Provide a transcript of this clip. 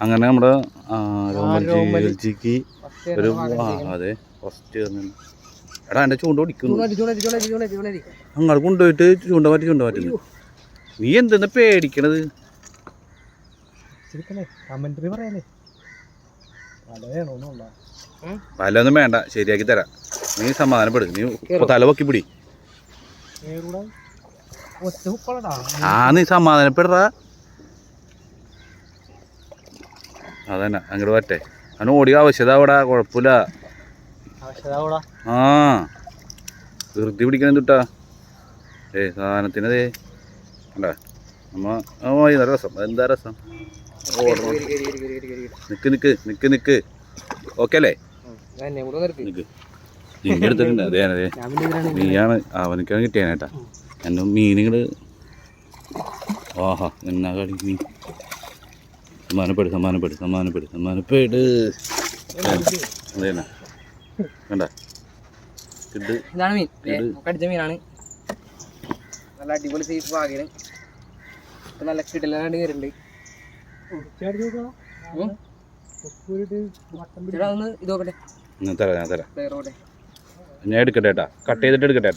അങ്ങനെ നമ്മുടെ. രോമൽജിക്ക് ഒരു അതെ ഫസ്റ്റ് എടാ എന്റെ ചൂണ്ട ചൂണ്ടടി അങ്ങോട്ട് കൊണ്ടുപോയിട്ട് ചൂണ്ട മാറ്റി ചൂണ്ട മാറ്റി. നീ എന്തെന്ന് പേടിക്കണത്? കമന്ററി പറയാനേ. വല വേണോന്നുള്ള വല്ലൊന്നും വേണ്ട ശരിയാക്കി തരാം. നീ സമാധാനപ്പെടും നീ ഇപ്പൊ തല പൊക്കി പിടി. ആ നീ സമാധാനപ്പെടറാ. അതന്നെ അങ്ങോട്ട് പറ്റേ അവന് ഓടിയ ആവശ്യത അവിടെ കുഴപ്പമില്ല. ആ ധൃതി പിടിക്കണം എന്തുട്ടാ? ഏ സാധനത്തിനതേ കണ്ടാ? നമ്മ ആ വായി നല്ല രസം? എന്താ രസം നിക്ക് നിക്ക് നിക്ക് നിക്ക്. ഓക്കെ അല്ലേ? നിക്ക്. നിന്റെ എടുത്തിട്ടുണ്ട്. അതെ അതെ. നീയാണ് അവനക്കാണ് കിട്ടിയാനേട്ടാ എന്റെ മീനുകൾ ആഹാ എന്നാ കളി? നീ സമ്മാനപ്പെട് സമ്മാനപ്പെട് സമ്മാനപ്പെട് സമ്മാനപ്പെട്. കണ്ട? ഇതാണ് മീൻ. കടിച്ച മീനാണ്. നല്ല അടിപൊളി സൈസ് പാകയാണ് ഇപ്പൊ നല്ല കിടലാണ്ട് കയറുണ്ട് ഞാൻ തരാം ഞാൻ തരാം. പ്ലെയറോടെ ഞാൻ എടുക്കട്ടെ കട്ട് ചെയ്തിട്ട് എടുക്കട്ടെ